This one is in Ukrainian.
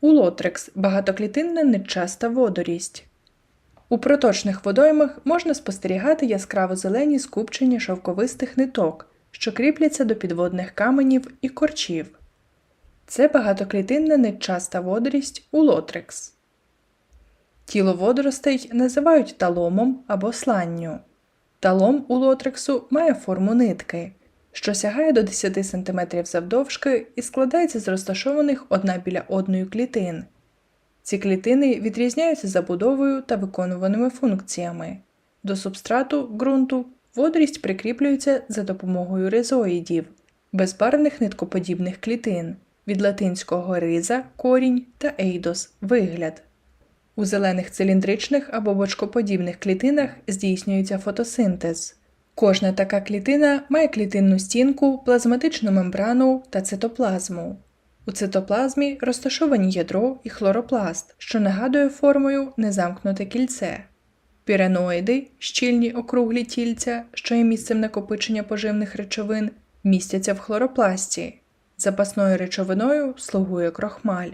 Улотрекс багатоклітинна нечаста водорість. У проточних водоймах можна спостерігати яскраво зелені скупчення шовковистих ниток, що кріпляться до підводних каменів і корчів. Це багатоклітинна нечаста водорість улотрекс. Тіло водоростей називають таломом або сланню. Талом улотрексу має форму нитки, що сягає до 10 см завдовжки і складається з розташованих одна біля одної клітин. Ці клітини відрізняються забудовою та виконуваними функціями. До субстрату ґрунту водорість прикріплюється за допомогою ризоїдів, безбарвних ниткоподібних клітин від латинського риза корінь та ейдос вигляд. У зелених циліндричних або бочкоподібних клітинах здійснюється фотосинтез. Кожна така клітина має клітинну стінку, плазматичну мембрану та цитоплазму. У цитоплазмі розташовані ядро і хлоропласт, що нагадує формою незамкнуте кільце. Піреноїди, щільні округлі тільця, що є місцем накопичення поживних речовин, містяться в хлоропласті. Запасною речовиною слугує крохмаль.